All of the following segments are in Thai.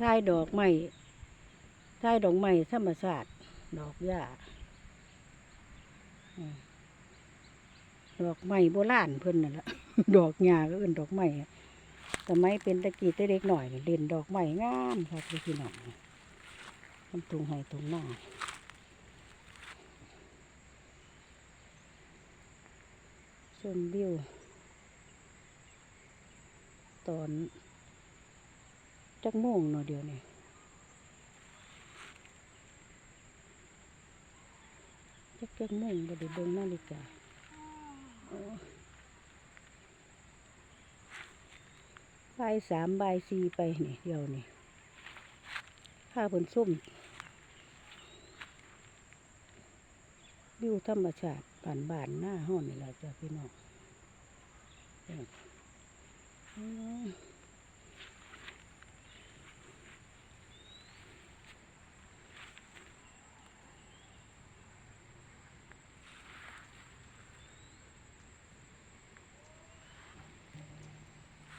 ท้ายดอกไม้ท้ายดอกไม้ธรรมชาติดอกหญ้าดอกไม้โบราณเพิ่นนั่นแหละดอกหญ้าก็อิ้นดอกไม้อะสมัยเป็นตะกี้ต่เด็กหน่อยเล่นดอกไม้งามครับพี่น้องทำตุงให้ตุงหน้าชมวิวตอน จักโมงเนาะเดียวนี้จักจักโมงบ่ได้เบิ่งนาฬิกาบ่ายสามบ่ายสี่ไปนี่เดียวนี้ข้าเพิ่นส้มวิวธรรมชาติบ้านบ้านหน้าห้องนี่แหละจ้ะพี่น้อง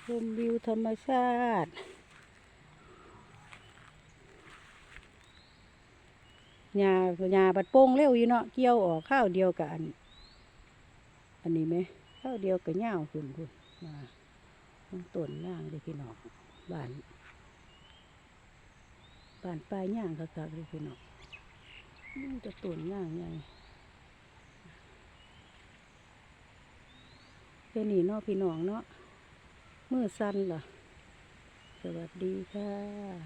มอืมชมวิวธรรมชาติหญ้าหญ้าบัดโป่งเร็วอยู่เนาะเกี่ยวออกข้าวเดียวกับอัน อันนี้ไหมข้าวเดียวกับเหย้าคุณคุณมาต้องต้นย่างเลยพี่น้องบ้านบ้านปลายย่างคักๆเลยพี่น้องมันจะต้นย่างใหญ่เป็นนี่เนาะพี่น้องเนาะ มือสั้นเหรอ สวัสดีค่ะ